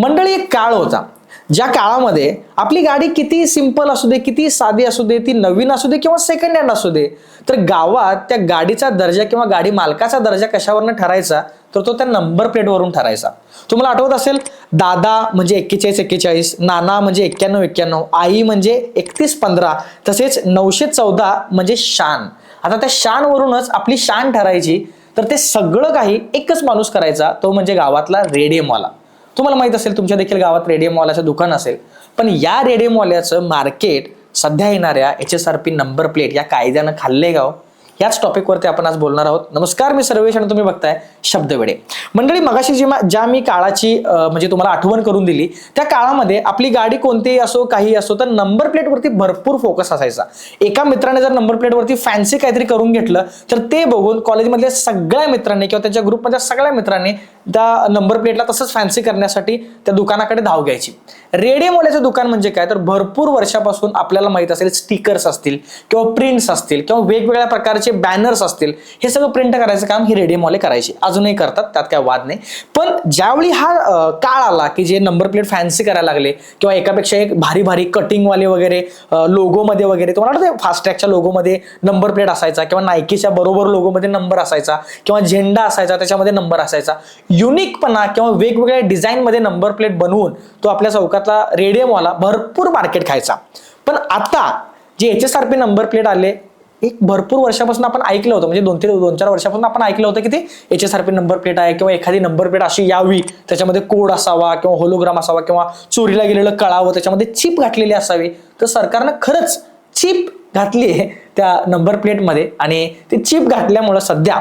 मंडळी एक काळ होता. ज्या काळामध्ये आपली गाडी किती सिंपल असू दे किती साधी असू दे ती नवीन असू दे किंवा सेकंड हँड असू दे तर गावात त्या गाडीचा दर्जा किंवा गाडी मालकाचा दर्जा कशावरनं ठरायचा? तर तो त्या नंबर प्लेटवरून ठरायचा. तुम्हाला आठवत असेल दादा म्हणजे एक्केचाळीस एक्केचाळीस नाना म्हणजे एक्क्याण्णव एक्क्याण्णव आई म्हणजे एकतीस पंधरा तसेच नऊशे चौदा म्हणजे शान. आता त्या शानवरूनच आपली शान ठरायची तर ते सगळं काही एकच माणूस करायचा तो म्हणजे गावातला रेडियमवाला तुम्हाला माहीत असेल तुमच्या देखील गावात रेडियमवाल्याचं दुकान असेल. पण या रेडियमवाल्याचं मार्केट सध्या येणाऱ्या H S R P number plate या कायद्यानं खाल्ले गाव हो? याच टॉपिकवरती आपण आज बोलणार आहोत. नमस्कार मी सर्वेश आणि तुम्ही बघताय शब्दवेडे मंडळी मगाशी जी ज्या मी काळाची म्हणजे तुम्हाला आठवण करून दिली त्या काळामध्ये आपली गाडी कोणतीही असो काही असो तर नंबर प्लेटवरती भरपूर फोकस असायचा. एका मित्राने जर नंबर प्लेटवरती फॅन्सी काहीतरी करून घेतलं तर ते बघून कॉलेजमधल्या सगळ्या मित्रांनी किंवा त्यांच्या ग्रुपमधल्या सगळ्या मित्रांनी त्या नंबर प्लेटला तसंच फॅन्सी करण्यासाठी त्या दुकानाकडे धाव घ्यायची. रेडियमवाल्याचं दुकान म्हणजे काय? तर भरपूर वर्षापासून आपल्याला माहीत असेल स्टिकर्स असतील किंवा प्रिंट्स असतील किंवा वेगवेगळ्या प्रकारचे बॅनर्स असतील हे सगळं प्रिंट करायचं काम ही रेडिओमॉले करायची. अजूनही करतात त्यात काय वाद नाही. पण ज्यावेळी हा काळ आला की जे नंबर प्लेट फॅन्सी करायला लागले किंवा एकापेक्षा एक भारी भारी कटिंगवाले वगैरे लोगोमध्ये वगैरे तुम्हाला वाटतं फास्टॅगच्या लोगोमध्ये नंबर प्लेट असायचा किंवा नायकीच्या बरोबर लोगोमध्ये नंबर असायचा किंवा झेंडा असायचा त्याच्यामध्ये नंबर असायचा. युनिकपणा किंवा वेगवेगळ्या डिझाईनमध्ये नंबर प्लेट बनवून तो आपल्या चौकातला रेडियमवाला भरपूर मार्केट खायचा. पण आता जे H S R P number plate आले एक भरपूर वर्षापासून आपण ऐकलं होतं म्हणजे दोन तीन दोन चार वर्षापासून आपण ऐकलं होतं की ते H S R P number plate आहे किंवा एखादी नंबर प्लेट अशी यावी त्याच्यामध्ये कोड असावा किंवा होलोग्राम असावा किंवा चोरीला गेलेलं कळावं त्याच्यामध्ये चिप घातलेली असावी. तर सरकारनं खरंच चिप घातली आहे त्या नंबर प्लेटमध्ये आणि ती चिप घातल्यामुळं सध्या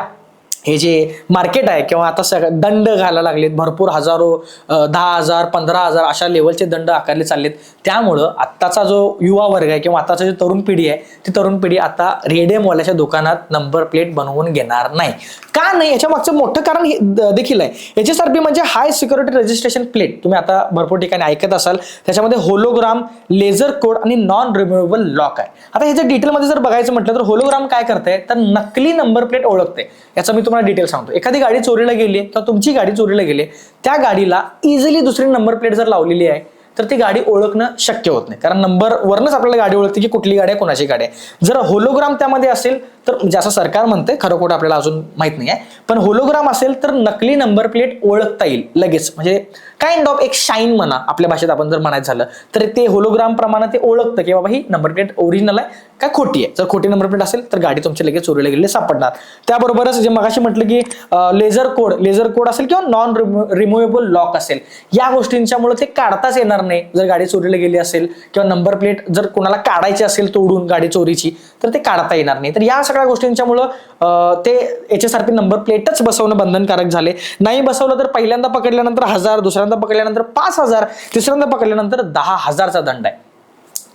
हे जे मार्केट आहे किंवा आता सगळ्या दंड घालायला लागलेत भरपूर हजारो दहा हजार पंधरा हजार अशा लेवलचे दंड आकारले चाललेत. त्यामुळं आत्ताचा जो युवा वर्ग आहे किंवा आताचा जो तरुण पिढी आहे ती तरुण पिढी आता रेडियमवाल्याच्या दुकानात नंबर प्लेट बनवून घेणार नाही. का नाही? याच्या मागचं मोठं कारण हे देखील आहे. एच एस आर पी म्हणजे हाय सिक्युरिटी रजिस्ट्रेशन प्लेट तुम्ही आता भरपूर ठिकाणी ऐकत असाल त्याच्यामध्ये होलोग्राम लेझर कोड आणि नॉन रिमुवेबल लॉक आहे. आता ह्याच्या डिटेलमध्ये जर बघायचं म्हटलं तर होलोग्राम काय करते तर नकली नंबर प्लेट ओळखते याचा मी तुम्हाला डिटेल सांगतो. एखादी गाडी चोरीला गेली किंवा तुमची गाडी चोरीला गेली त्या गाडीला इझिली दुसरी नंबर प्लेट जर लावलेली आहे तर ती गाडी ओळखणं शक्य होत नाही. कारण नंबर वरनच आपल्याला गाडी ओळखते की कुठली गाडी आहे कोणाची गाडी आहे. जर होलोग्राम त्यामध्ये असेल तर म्हणजे असं सरकार म्हणते खरं खोटं आपल्याला अजून माहीत नाही आहे पण होलोग्राम असेल तर नकली नंबर प्लेट ओळखता येईल लगेच. म्हणजे काइंड ऑफ एक शाईन म्हणा आपल्या भाषेत आपण जर म्हणायचं झालं तर ते होलोग्राम प्रमाणे ते ओळखतं की बाबा ही नंबर प्लेट ओरिजिनल आहे का खोटी आहे. जर खोटी नंबर प्लेट असेल तर गाडी तुमची लगेच चोरीला गेलेली सापडणार. त्याबरोबरच जे मगाशी म्हटलं की लेझर कोड लेझर कोड असेल किंवा नॉन रिमुवेबल लॉक असेल या गोष्टींच्यामुळे ते काढताच येणार नाही. जर गाडी चोरीला गेली असेल किंवा नंबर प्लेट जर कोणाला काढायची असेल तोडून गाडी चोरीची तर ते काढता येणार नाही. तर या सगळ्या गोष्टींच्यामुळं ते H S R P number प्लेटच बसवणं बंधनकारक झाले. नाही बसवलं तर पहिल्यांदा पकडल्यानंतर हजार दुसऱ्यांदा पकडल्यानंतर पाच हजार तिसऱ्यांदा पकडल्यानंतर दहा हजारचा दंड आहे.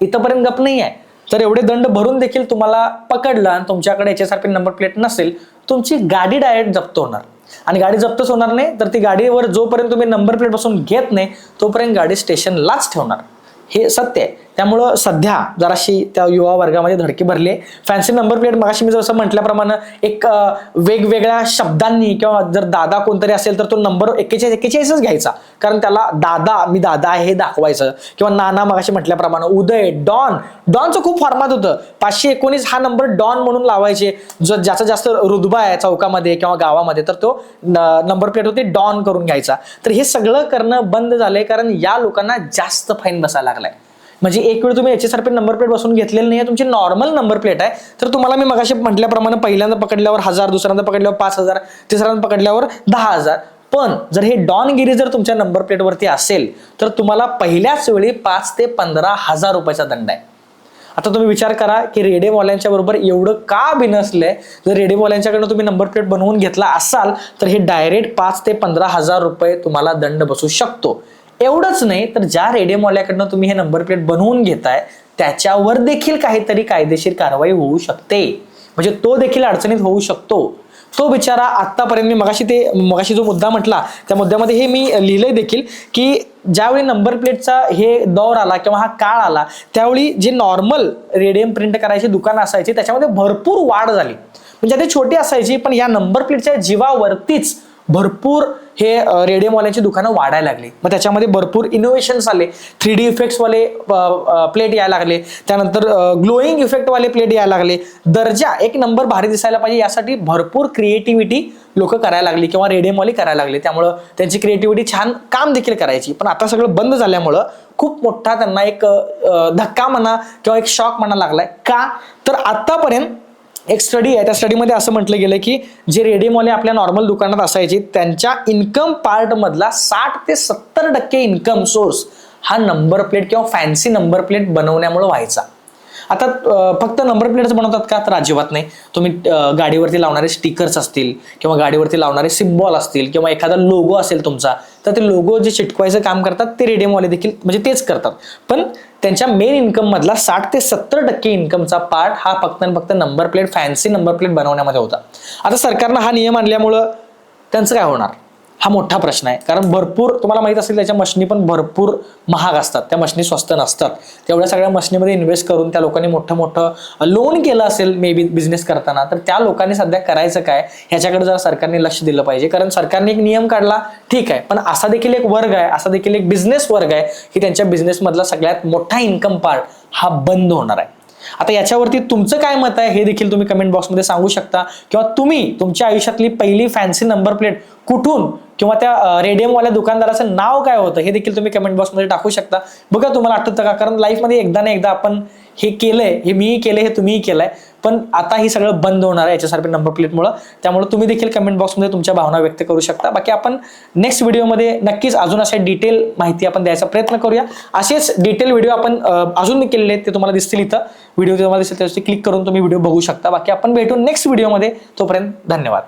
इथंपर्यंत गप नाही आहे. तर एवढे दंड भरून देखील तुम्हाला पकडलं आणि तुमच्याकडे H S R P number plate नसेल तुमची गाडी डायरेक्ट जप्त होणार. आणि गाडी जप्तच होणार नाही तर ती गाडीवर जोपर्यंत तुम्ही नंबर प्लेट बसून घेत नाही तोपर्यंत गाडी स्टेशनलाच ठेवणार. हे सत्य आहे. त्यामुळं सध्या जराशी त्या युवा वर्गामध्ये धडकी भरली फॅन्सी नंबर प्लेट मगाशी मी जसं म्हटल्याप्रमाणे एक वेगवेगळ्या शब्दांनी किंवा जर दादा कोणतरी असेल तर तो नंबर एक्केचाळीस एक्केचाळीसच घ्यायचा. कारण त्याला दादा मी दादा आहे हे दाखवायचं. किंवा नाना मगाशी म्हटल्याप्रमाणे उदय डॉन डॉनचं खूप फॉर्मात होतं. पाचशे एकोणीस हा नंबर डॉन म्हणून लावायचे. जो ज्याचा जास्त रुदबा आहे चौकामध्ये किंवा गावामध्ये तर तो नंबर प्लेट होती डॉन करून घ्यायचा. तर हे सगळं करणं बंद झालंय कारण या लोकांना जास्त फाईन बसायला लागलाय. म्हणजे एक वेळ तुम्ही H S R P number plate बसून घेतलेली नाही तुमची नॉर्मल नंबर प्लेट आहे. तर तुम्हाला मी मगाशी म्हटल्याप्रमाणे पहिल्यांदा पकडल्यावर हजार दुसऱ्यांदा पकडल्यावर पाच हजार तिसऱ्यांदा पकडल्यावर दहा हजार. पण जर हे डॉनगिरी जर तुमच्या नंबर प्लेटवरती असेल तर तुम्हाला पहिल्याच वेळी पाच ते पंधरा हजार रुपयाचा दंड आहे. आता तुम्ही विचार करा की रेडिओवाल्यांच्या बरोबर एवढं का बिनसलंय जर रेडिओवाल्यांच्याकडनं तुम्ही नंबर प्लेट बनवून घेतला असाल तर हे डायरेक्ट पाच ते पंधरा हजार रुपये तुम्हाला दंड बसू शकतो. एवढंच नाही तर ज्या रेडिओमॉल्याकडनं तुम्ही हे नंबर प्लेट बनवून घेताय त्याच्यावर देखील काहीतरी कायदेशीर कारवाई होऊ शकते. म्हणजे तो देखील अडचणीत होऊ शकतो. तो बिचारा आत्तापर्यंत मी मगाशी ते मगाशी जो मुद्दा म्हटला त्या मुद्द्यामध्ये हे मी लिहिलंय देखील की ज्यावेळी नंबर प्लेटचा हे दौर आला किंवा हा काळ आला त्यावेळी जे नॉर्मल रेडियम प्रिंट करायची दुकानं असायची त्याच्यामध्ये भरपूर वाढ झाली. म्हणजे ते छोटी असायची पण या नंबर प्लेटच्या जीवावरतीच भरपूर हे रेडियमवाल्याची दुकानं वाढायला लागली. मग त्याच्यामध्ये भरपूर इनोव्हेशन्स आले. थ्री डी इफेक्ट्सवाले प्लेट यायला लागले. त्यानंतर ग्लोईंग इफेक्टवाले प्लेट यायला लागले. दर्जा एक नंबर भारी दिसायला पाहिजे यासाठी भरपूर क्रिएटिव्हिटी लोक करायला लागली किंवा रेडियमवाली करायला लागले. त्यामुळं त्यांची क्रिएटिव्हिटी छान काम देखील करायची. पण आता सगळं बंद झाल्यामुळं खूप मोठा त्यांना एक धक्का म्हणा किंवा एक शॉक म्हणा लागलाय. का? तर आतापर्यंत एक स्टडी आहे. त्या स्टडीमध्ये असं म्हटलं गेलं की जे रेडीमॉले आपल्या नॉर्मल दुकानात असायचे त्यांच्या इन्कम पार्टमधला साठ ते सत्तर टक्के इन्कम सोर्स हा नंबर प्लेट किंवा फॅन्सी नंबर प्लेट बनवण्यामुळे व्हायचा. आता फक्त नंबर प्लेट्स बनवतात का? तर अजिबात नाही. तुम्ही गाडीवरती लावणारे स्टिकर्स असतील किंवा गाडीवरती लावणारे सिम्बॉल असतील किंवा एखादा लोगो असेल तुमचा तर ते लोगो जे चिटकवायचं काम करतात ते रेडियमवाले देखील म्हणजे तेच करतात. पण त्यांच्या मेन इन्कममधला साठ ते सत्तर टक्के इन्कमचा पार्ट हा फक्त आणि फक्त number plate fancy number plate बनवण्यामध्ये होता. आता सरकारनं हा नियम आणल्यामुळं त्यांचं काय होणार? हा मोठा प्रश्न आहे. कारण भरपूर तुम्हाला माहीत असेल त्याच्या मशनी पण भरपूर महाग असतात. त्या मशनी स्वस्त नसतात. तेवढ्या सगळ्या मशनीमध्ये इन्व्हेस्ट करून त्या लोकांनी मोठं मोठं लोन केलं असेल मे बी बिझनेस करताना तर त्या लोकांनी सध्या करायचं काय? ह्याच्याकडे जरा सरकारने लक्ष दिलं पाहिजे. कारण सरकारने एक नियम काढला ठीक आहे. पण असा देखील एक वर्ग आहे असा देखील एक बिझनेस वर्ग आहे की त्यांच्या बिझनेसमधला सगळ्यात मोठा इन्कम पार्ट हा बंद होणार आहे. आता याच्यावरती तुमचं काय मत आहे हे देखील तुम्ही कमेंट बॉक्समध्ये सांगू शकता. किंवा तुम्ही तुमच्या आयुष्यातली पहिली फॅन्सी नंबर प्लेट कुठून किंवा त्या रेडियमवाल्या दुकानदाराचं नाव काय होतं हे देखील तुम्ही कमेंट बॉक्समध्ये टाकू शकता. बघा तुम्हाला आठवतं का? कारण लाईफमध्ये एकदा ना एकदा आपण हे केलंय हे मीही केलंय हे तुम्हीही केलंय. पण आता हे सगळं बंद होणार आहे याच्यासारख्या नंबर प्लेटमुळं त्यामुळे तुम्ही देखील कमेंट बॉक्समध्ये तुमच्या भावना व्यक्त करू शकता. बाकी आपण नेक्स्ट व्हिडिओमध्ये नक्कीच अजून अशा डिटेल माहिती आपण द्यायचा प्रयत्न करूया. असेच डिटेल व्हिडिओ आपण अजून अजून केलेले आहेत ते तुम्हाला दिसतील इथं. व्हिडिओ तुम्हाला दिसतील त्यावरती क्लिक करून तुम्ही व्हिडिओ बघू शकता. बाकी आपण भेटू नेक्स्ट व्हिडिओमध्ये तोपर्यंत धन्यवाद.